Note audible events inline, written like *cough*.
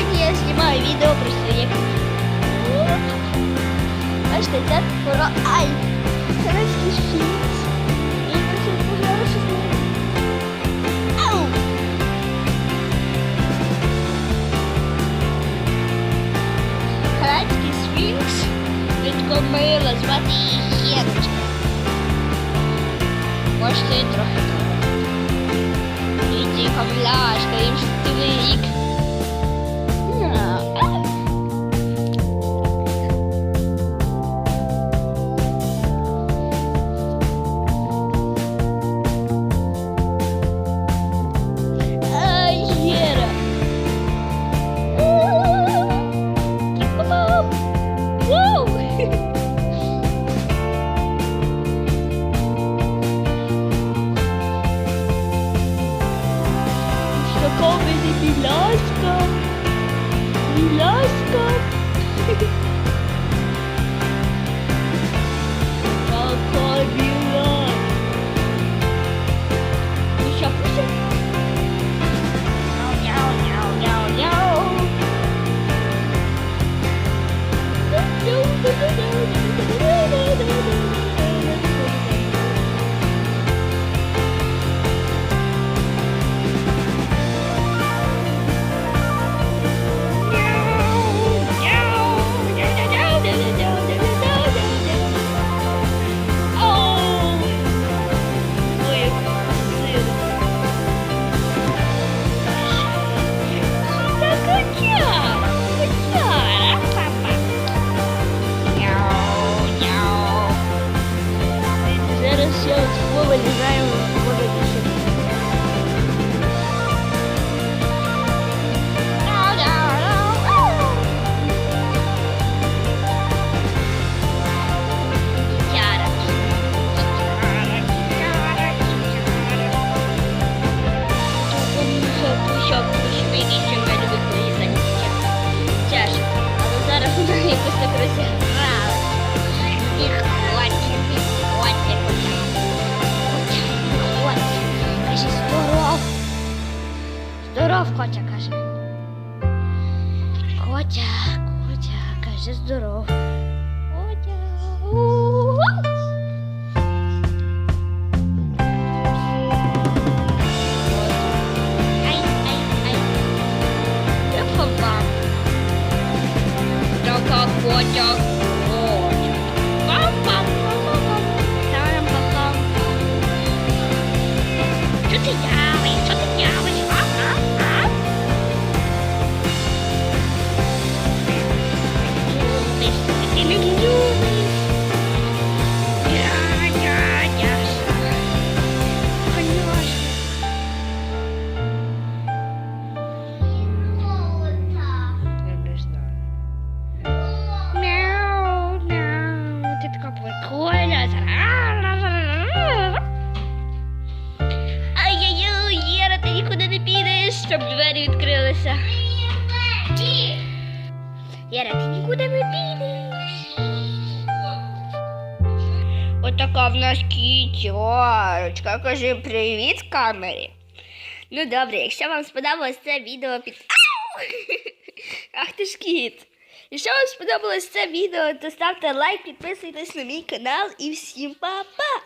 Сьогодні я знімаю відео про своє. Бачите, це про Ай. Корейський шіц. І це пожару щось не. Ау! Корейський сфінкс. Від мила звати її Хєрочка. Можете і трохи Иди, камляшка, Така мені біляська. Біляська. Така біла. Ну що, Здоров, Котя, каже. Котя, Котя, каже, здоров. Котя. Я попав. Така Котя, Котя. Пам-пам-пам-пам. Тарам-пам-пам. Що ти тявиш? Ай-яй-яй, Єра, ти нікуди не підеш, щоб двері відкрилися. Єра, ти нікуди не підеш. Отака в нас кітярочка. Кажи привіт камері. Ну добре, якщо вам сподобалось це відео під. *laughs* Ах ти ж кіт! Якщо вам сподобалось це відео, то ставте лайк, підписуйтесь на мій канал і всім па-па!